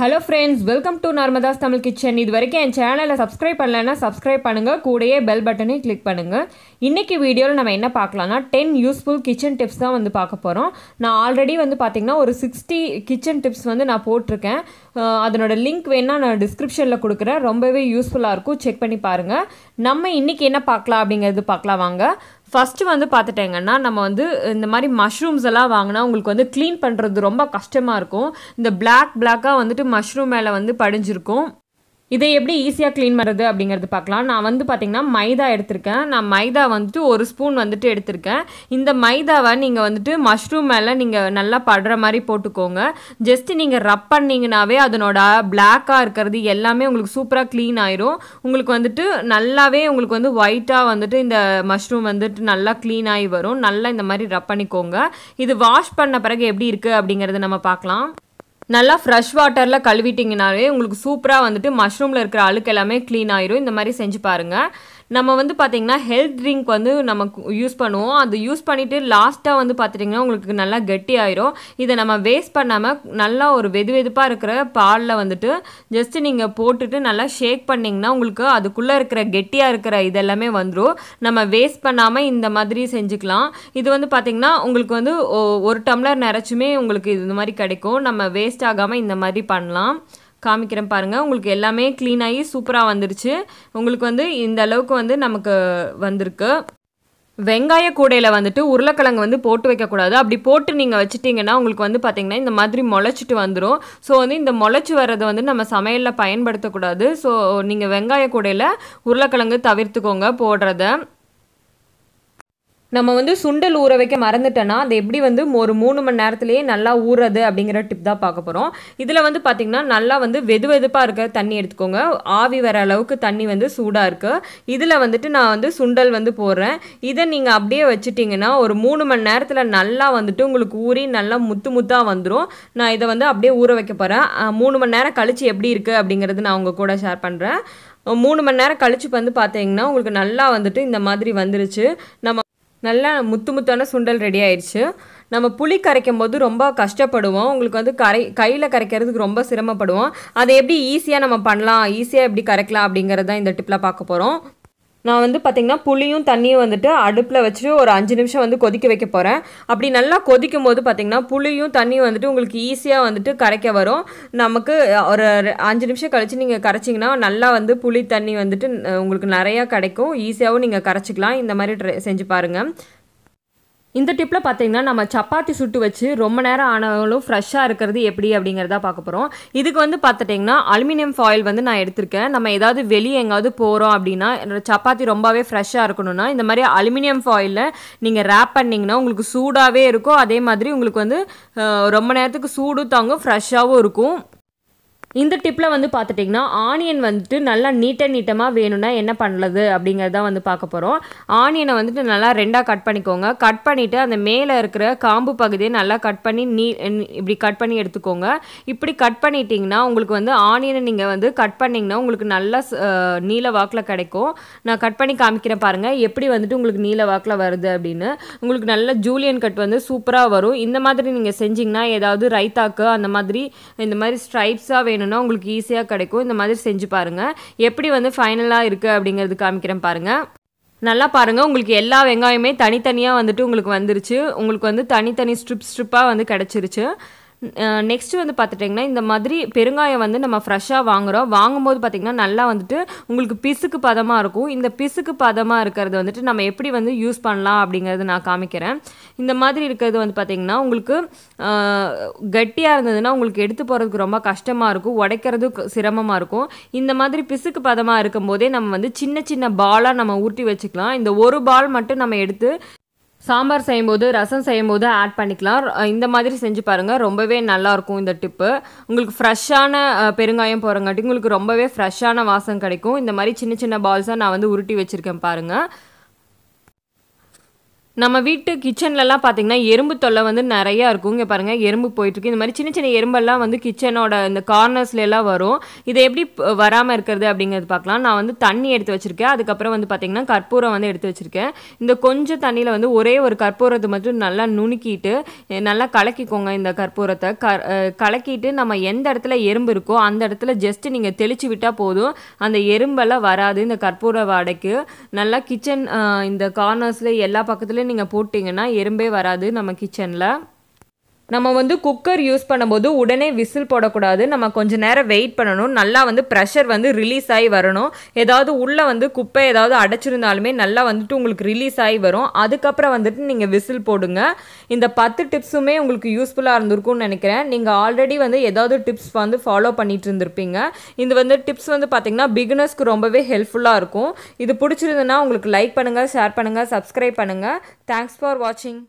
Hello friends welcome to Narmada's Tamil kitchen இது வரைக்கும் என் சேனலை சப்ஸ்கிரைப் பண்ணலைன்னா சப்ஸ்கிரைப் பண்ணுங்கள் கூடயே பெல் பட்டனையும் கிளிக் பண்ணுங்கள் இன்றைக்கி வீடியோவில் நம்ம என்ன பார்க்கலாம்னா டென் யூஸ்ஃபுல் கிச்சன் டிப்ஸ் தான் வந்து பார்க்க போகிறோம் நான் ஆல்ரெடி வந்து பார்த்திங்கன்னா ஒரு சிக்ஸ்டி கிச்சன் டிப்ஸ் வந்து நான் போட்டிருக்கேன். அதனோட லிங்க் வேணால் நான் டிஸ்கிரிப்ஷனில் கொடுக்குறேன். ரொம்பவே யூஸ்ஃபுல்லாக இருக்கும். செக் பண்ணி பாருங்கள் நம்ம இன்றைக்கி என்ன பார்க்கலாம் அப்படிங்கிறது பார்க்கலாம் வாங்க. ஃபஸ்ட்டு வந்து பார்த்துட்டேங்கன்னா நம்ம வந்து இந்த மாதிரி மஷ்ரூம்ஸ் எல்லாம் வாங்கினா உங்களுக்கு வந்து க்ளீன் பண்ணுறது ரொம்ப கஷ்டமாக இருக்கும். இந்த பிளாக் பிளாக்காக வந்துட்டு மஷ்ரூம் மேலே வந்து படிஞ்சிருக்கும். இதை எப்படி ஈஸியாக க்ளீன் பண்ணுறது அப்படிங்கிறது பார்க்கலாம். நான் வந்து பார்த்திங்கன்னா மைதா எடுத்திருக்கேன். நான் மைதா வந்துட்டு ஒரு ஸ்பூன் வந்துட்டு எடுத்திருக்கேன். இந்த மைதாவை நீங்கள் வந்துட்டு மஷ்ரூம் மேலே நீங்கள் நல்லா படுற மாதிரி போட்டுக்கோங்க. ஜஸ்ட் நீங்கள் ரப் பண்ணிங்கனாவே அதனோட பிளாக்காக இருக்கிறது எல்லாமே உங்களுக்கு சூப்பராக க்ளீன் ஆயிரும். உங்களுக்கு வந்துட்டு நல்லாவே உங்களுக்கு வந்து ஒயிட்டாக வந்துட்டு இந்த மஷ்ரூம் வந்துட்டு நல்லா க்ளீன் ஆகி வரும். நல்லா இந்த மாதிரி ரப் பண்ணிக்கோங்க. இது வாஷ் பண்ண பிறகு எப்படி இருக்குது அப்படிங்கிறத நம்ம பார்க்கலாம். நல்லா ஃப்ரெஷ் வாட்டரில் கழுவிட்டிங்கனாலே உங்களுக்கு சூப்பராக வந்துட்டு மஷ்ரூமில் இருக்கிற அழுக்கு எல்லாமே க்ளீன் ஆயிரும். இந்த மாதிரி செஞ்சு பாருங்கள் நம்ம வந்து பார்த்திங்கன்னா ஹெல்த் ட்ரிங்க் வந்து நமக்கு யூஸ் பண்ணுவோம். அது யூஸ் பண்ணிவிட்டு லாஸ்ட்டாக வந்து பார்த்துட்டிங்கன்னா உங்களுக்கு நல்லா கெட்டி ஆயிரும். இதை நம்ம வேஸ்ட் பண்ணாமல் நல்லா ஒரு வெது வெதுப்பாக இருக்கிற பாலில் வந்துட்டு ஜஸ்ட்டு நீங்கள் போட்டுட்டு நல்லா ஷேக் பண்ணிங்கன்னா உங்களுக்கு அதுக்குள்ளே இருக்கிற கெட்டியாக இருக்கிற இதெல்லாமே வந்துடும் நம்ம வேஸ்ட் பண்ணாமல் இந்த மாதிரி செஞ்சுக்கலாம். இது வந்து பார்த்திங்கன்னா உங்களுக்கு வந்து ஒரு டம்ளர் நிறச்சுமே உங்களுக்கு இது மாதிரி கிடைக்கும். நம்ம வேஸ்ட் ஆகாமல் இந்த மாதிரி பண்ணலாம். காமிக்கிறேன் பாருங்கள் உங்களுக்கு எல்லாமே க்ளீன் ஆகி சூப்பராக வந்துருச்சு. உங்களுக்கு வந்து இந்த அளவுக்கு வந்து நமக்கு வந்திருக்கு. வெங்காய கூடையில் வந்துட்டு உருளைக்கிழங்கு வந்து போட்டு வைக்கக்கூடாது அப்படி போட்டு நீங்கள் வச்சுட்டிங்கன்னா உங்களுக்கு வந்து பார்த்திங்கன்னா இந்த மாதிரி முளைச்சிட்டு வந்துடும் ஸோ வந்து இந்த முளைச்சி வர்றதை வந்து நம்ம சமையலில் பயன்படுத்தக்கூடாது ஸோ நீங்கள் வெங்காய கூடையில் உருளைக்கிழங்கு தவிர்த்துக்கோங்க போடுறத. நம்ம வந்து சுண்டல் ஊற வைக்க மறந்துட்டோன்னா அது எப்படி வந்து ஒரு மூணு மணி நேரத்துலேயே நல்லா ஊறுறது அப்படிங்கிற டிப் தான் பார்க்க போகிறோம் இதில் வந்து பார்த்திங்கன்னா நல்லா வந்து வெது வெதுப்பாக இருக்க தண்ணி எடுத்துக்கோங்க. ஆவி வர அளவுக்கு தண்ணி வந்து சூடாக இருக்குது இதில் வந்துட்டு நான் வந்து சுண்டல் வந்து போடுறேன். இதை நீங்கள் அப்படியே வச்சுட்டிங்கன்னா ஒரு மூணு மணி நேரத்தில் நல்லா வந்துட்டு உங்களுக்கு ஊறி நல்லா முத்து முத்தாக வந்துடும் நான் இதை வந்து அப்படியே ஊற வைக்க போகிறேன் மூணு மணி நேரம் கழித்து எப்படி இருக்குது அப்படிங்கிறது நான் உங்கள் கூட ஷேர் பண்ணுறேன் மூணு மணி நேரம் கழித்து வந்து பார்த்தீங்கன்னா உங்களுக்கு நல்லா வந்துட்டு இந்த மாதிரி வந்துருச்சு. நம்ம நல்லா முத்து முத்தான சுண்டல் ரெடி ஆயிடுச்சு நம்ம புளி கரைக்கும் போது ரொம்ப கஷ்டப்படுவோம். உங்களுக்கு வந்து கரை கையில் கரைக்கிறதுக்கு ரொம்ப சிரமப்படுவோம். அதை எப்படி ஈஸியாக நம்ம பண்ணலாம்? ஈஸியாக எப்படி கரைக்கலாம் அப்படிங்கிறது தான் இந்த டிப்பில் பார்க்க போகிறோம் நான் வந்து பார்த்திங்கன்னா புளியும் தண்ணியும் வந்துட்டு அடுப்பில் வச்சுட்டு ஒரு அஞ்சு நிமிஷம் வந்து கொதிக்க வைக்க போகிறேன் அப்படி நல்லா கொதிக்கும் போது பார்த்திங்கன்னா புளியும் தண்ணியும் வந்துட்டு உங்களுக்கு ஈஸியாக வந்துட்டு கரைக்க வரும். நமக்கு ஒரு அஞ்சு நிமிஷம் கழித்து நீங்கள் கரைச்சிங்கன்னா நல்லா வந்து புளி தண்ணி வந்துட்டு உங்களுக்கு நிறையா கிடைக்கும். ஈஸியாகவும் நீங்கள் கரைச்சிக்கலாம். இந்த மாதிரி ட்ரை செஞ்சு பாருங்கள் இந்த டிப்பில் பார்த்தீங்கன்னா நம்ம சப்பாத்தி சுட்டு வச்சு ரொம்ப நேரம் ஆனாலும் ஃப்ரெஷ்ஷாக இருக்கிறது எப்படி அப்படிங்கிறதா பார்க்க போகிறோம் இதுக்கு வந்து பார்த்துட்டிங்கன்னா அலுமினியம் ஃபாயில் வந்து நான் எடுத்திருக்கேன். நம்ம ஏதாவது வெளியே எங்காவது போகிறோம் அப்படின்னா சப்பாத்தி ரொம்பவே ஃப்ரெஷ்ஷாக இருக்கணும்னா இந்த மாதிரி அலுமினியம் ஃபாயிலில் நீங்கள் ரேப் பண்ணிங்கன்னா உங்களுக்கு சூடாகவே இருக்கும். அதே மாதிரி உங்களுக்கு வந்து ரொம்ப நேரத்துக்கு சூடும் தாங்கும் ஃப்ரெஷ்ஷாகவும் இருக்கும். இந்த டிப்பில் வந்து பார்த்துட்டிங்கன்னா ஆனியன் வந்துட்டு நல்லா நீட்ட நீட்டமாக வேணும்னா என்ன பண்ணுறது அப்படிங்கிறத வந்து பார்க்க போகிறோம் ஆனியனை வந்துட்டு நல்லா ரெண்டாக கட் பண்ணிக்கோங்க. கட் பண்ணிவிட்டு அந்த மேலே இருக்கிற காம்பு பகுதியை நல்லா கட் பண்ணி நீ இப்படி கட் பண்ணி எடுத்துக்கோங்க. இப்படி கட் பண்ணிட்டீங்கன்னா உங்களுக்கு வந்து ஆனியனை நீங்கள் வந்து கட் பண்ணிங்கன்னா உங்களுக்கு நல்லா நீல வாக்கில் கிடைக்கும். நான் கட் பண்ணி காமிக்கிறேன் பாருங்கள் எப்படி வந்துட்டு உங்களுக்கு நீல வாக்கில் வருது அப்படின்னு. உங்களுக்கு நல்ல ஜூலியன் கட் வந்து சூப்பராக வரும். இந்த மாதிரி நீங்கள் செஞ்சிங்கன்னா ஏதாவது ரைத்தாக்கு அந்த மாதிரி இந்த மாதிரி ஸ்ட்ரைப்ஸாக வேணும் வேணும்னா உங்களுக்கு ஈஸியாக கிடைக்கும். இந்த மாதிரி செஞ்சு பாருங்கள் எப்படி வந்து ஃபைனலாக இருக்குது அப்படிங்கிறது காமிக்கிறேன் பாருங்கள் நல்லா பாருங்கள் உங்களுக்கு எல்லா வெங்காயமே தனித்தனியாக வந்துட்டு உங்களுக்கு வந்துருச்சு. உங்களுக்கு வந்து தனித்தனி ஸ்ட்ரிப் ஸ்ட்ரிப்பாக வந்து கிடச்சிருச்சு. நெக்ஸ்ட்டு வந்து பார்த்துட்டிங்கன்னா இந்த மாதிரி பெருங்காயம் வந்து நம்ம ஃப்ரெஷ்ஷாக வாங்குகிறோம் வாங்கும்போது பார்த்திங்கன்னா நல்லா வந்துட்டு உங்களுக்கு பிசுக்கு பதமாக இருக்கும். இந்த பிசுக்கு பதமாக இருக்கிறது வந்துட்டு நம்ம எப்படி வந்து யூஸ் பண்ணலாம் அப்படிங்கிறது நான் காமிக்கிறேன். இந்த மாதிரி இருக்கிறது வந்து பார்த்திங்கன்னா உங்களுக்கு கட்டியாக இருந்ததுன்னா உங்களுக்கு எடுத்து போகிறதுக்கு ரொம்ப கஷ்டமாக இருக்கும். உடைக்கிறது சிரமமாக இருக்கும். இந்த மாதிரி பிசுக்கு பதமாக இருக்கும்போதே நம்ம வந்து சின்ன சின்ன பாலாக நம்ம ஊட்டி வச்சுக்கலாம். இந்த ஒரு பால் மட்டும் நம்ம எடுத்து சாம்பார் செய்யும்போது ரசம் செய்யும்போது ஆட் பண்ணிக்கலாம். இந்த மாதிரி செஞ்சு பாருங்கள் ரொம்பவே நல்லாயிருக்கும் இந்த டிப்பு உங்களுக்கு ஃப்ரெஷ்ஷான பெருங்காயம் போகிறங்காட்டி உங்களுக்கு ரொம்பவே ஃப்ரெஷ்ஷான வாசம் கிடைக்கும். இந்த மாதிரி சின்ன சின்ன பால்ஸாக நான் வந்து உருட்டி வச்சுருக்கேன் பாருங்கள் நம்ம வீட்டு கிச்சன்லலாம் பார்த்தீங்கன்னா எறும்பு தொல்லை வந்து நிறையா இருக்கும். இங்கே பாருங்கள் எறும்பு போயிட்டுருக்கு. இந்த மாதிரி சின்ன சின்ன எறும்பெல்லாம் வந்து கிச்சனோட இந்த கார்னர்ஸ்ல எல்லாம் வரும். இதை எப்படி வராமல் இருக்கிறது அப்படிங்கிறது பார்க்கலாம். நான் வந்து தண்ணி எடுத்து வச்சுருக்கேன். அதுக்கப்புறம் வந்து பார்த்திங்கன்னா கற்பூரம் வந்து எடுத்து வச்சுருக்கேன். இந்த கொஞ்சம் தண்ணியில் வந்து ஒரே ஒரு கற்பூரத்தை மட்டும் நல்லா நுணுக்கிட்டு நல்லா கலக்கிக்கோங்க இந்த கற்பூரத்தை. க கலக்கிட்டு நம்ம எந்த இடத்துல எறும்பு இருக்கோ அந்த இடத்துல ஜஸ்ட்டு நீங்கள் தெளிச்சு விட்டால் போதும். அந்த எறும்பெல்லாம் வராது. இந்த கற்பூர வாடைக்கு. நல்லா கிச்சன் இந்த கார்னர்ஸில் எல்லா பக்கத்துலேயும் நீங்கள் போட்டிங்கன்னா எறும்பே வராது நம்ம கிச்சனில் நம்ம வந்து குக்கர் யூஸ் பண்ணும்போது உடனே விசில் போடக்கூடாது. நம்ம கொஞ்ச நேரம் வெயிட் பண்ணணும். நல்லா வந்து ப்ரெஷர் வந்து ரிலீஸ் ஆகி வரணும். ஏதாவது உள்ளே வந்து குப்பை ஏதாவது அடைச்சிருந்தாலுமே நல்லா வந்துட்டு உங்களுக்கு ரிலீஸ் ஆகி வரும். அதுக்கப்புறம் வந்துட்டு நீங்கள் விசில் போடுங்க. இந்த பத்து டிப்ஸுமே உங்களுக்கு யூஸ்ஃபுல்லாக இருந்திருக்கும்னு நினைக்கிறேன். நீங்கள் ஆல்ரெடி வந்து ஏதாவது டிப்ஸ் வந்து ஃபாலோ பண்ணிட்டு இருந்திருப்பீங்க. இந்த வந்து டிப்ஸ் வந்து பார்த்தீங்கன்னா பிகினர்ஸ்க்கு ரொம்பவே ஹெல்ப்ஃபுல்லாக இருக்கும். இது பிடிச்சிருந்ததுன்னா உங்களுக்கு லைக் பண்ணுங்கள் ஷேர் பண்ணுங்கள் சப்ஸ்கிரைப் பண்ணுங்கள் தேங்க்ஸ் ஃபார் வாட்சிங்